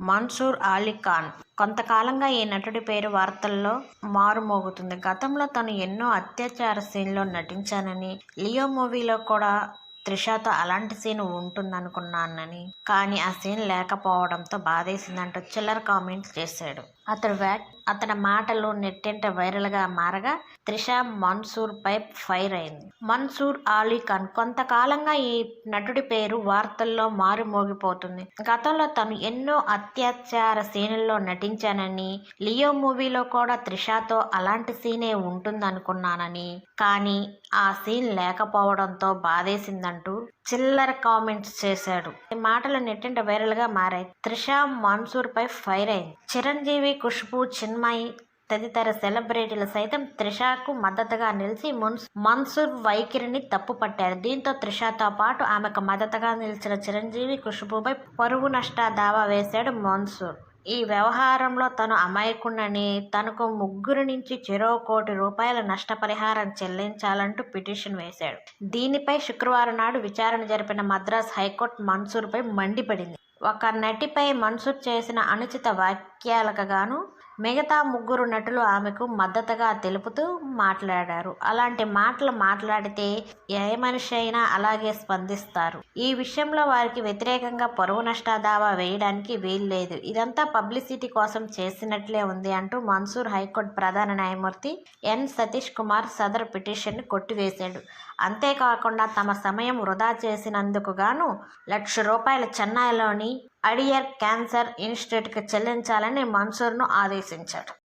మన్సూర్ అలీ ఖాన్. కొంతకాలంగా ఈ నటుడి పేరు వార్తల్లో మారుమోగుతుంది. గతంలో తను ఎన్నో అత్యాచార సీన్లో నటించానని లియో మూవీలో కూడా త్రిషతో అలాంటి సీన్ ఉంటుందనుకున్నానని. కానీ ఆ సీన్ లేకపోవడంతో బాధేసిందంటూ చిల్లర కామెంట్స్ చేశాడు. అతడు వ్యాట్ అతని మాటలు నెట్టింట వైరల్గా మారగా త్రిష మన్సూర్ పై ఫైర్ అయింది. మన్సూర్ ఆలీ ఖాన్ కొంతకాలంగా ఈ నటుడి పేరు వార్తల్లో మారుమోగిపోతుంది గతంలో తను ఎన్నో అత్యాచార సీన్లలో నటించానని లియో మూవీలో కూడా త్రిషతో అలాంటి సీనే ఉంటుందనుకున్నానని. కానీ ఆ సీన్ లేకపోవడంతో అంటూ చిల్లర కామెంట్స్ చేశాడు. ఈ మాటలు నెట్టింట వైరల్గా మారాయి. త్రిష మన్సూర్ పై ఫైర్ అయింది. చిరంజీవి ఖుష్బు చిన్మయి తదితర సెలబ్రిటీలు సైతం త్రిషకు మద్దతుగా నిలిచి మున్స్ మన్సూర్ వైఖరిని తప్పుపట్టారు. దీంతో త్రిషతో పాటు ఆమెకు మద్దతుగా నిలిచిన చిరంజీవి ఖుష్బుపై పరువు నష్ట దావా వేశాడు మన్సూర్. ఈ వ్యవహారంలో తను అమాయకుండని తనకు ముగ్గురు నుంచి చెరో కోటి రూపాయల నష్టపరిహారం చెల్లించాలంటూ పిటిషన్ వేశాడు. దీనిపై శుక్రవారం నాడు విచారణ జరిపిన మద్రాస్ హైకోర్టు మన్సూర్పై మండిపడింది. ఒక నటిపై మన్సూర్ చేసిన అనుచిత వాక్యాలకు గాను మిగతా ముగ్గురు నటులు ఆమెకు మద్దతుగా తెలుపుతూ మాట్లాడారు. అలాంటి మాటలు మాట్లాడితే ఏ మనిషి అయినా అలాగే స్పందిస్తారు. ఈ విషయంలో వారికి వ్యతిరేకంగా పరువు నష్ట దావా వేయడానికి వీల్లేదు. ఇదంతా పబ్లిసిటీ కోసం చేసినట్లే ఉంది అంటూ మన్సూర్ హైకోర్టు ప్రధాన న్యాయమూర్తి ఎన్ సతీష్ కుమార్ సదర్ పిటిషన్ని కొట్టివేశాడు. అంతేకాకుండా తమ సమయం వృధా చేసినందుకు గాను లక్ష రూపాయల చెన్నైలోని అడియర్ క్యాన్సర్ ఇన్స్టిట్యూట్కి చెల్లించాలని మన్సూర్ను ఆదేశించాడు.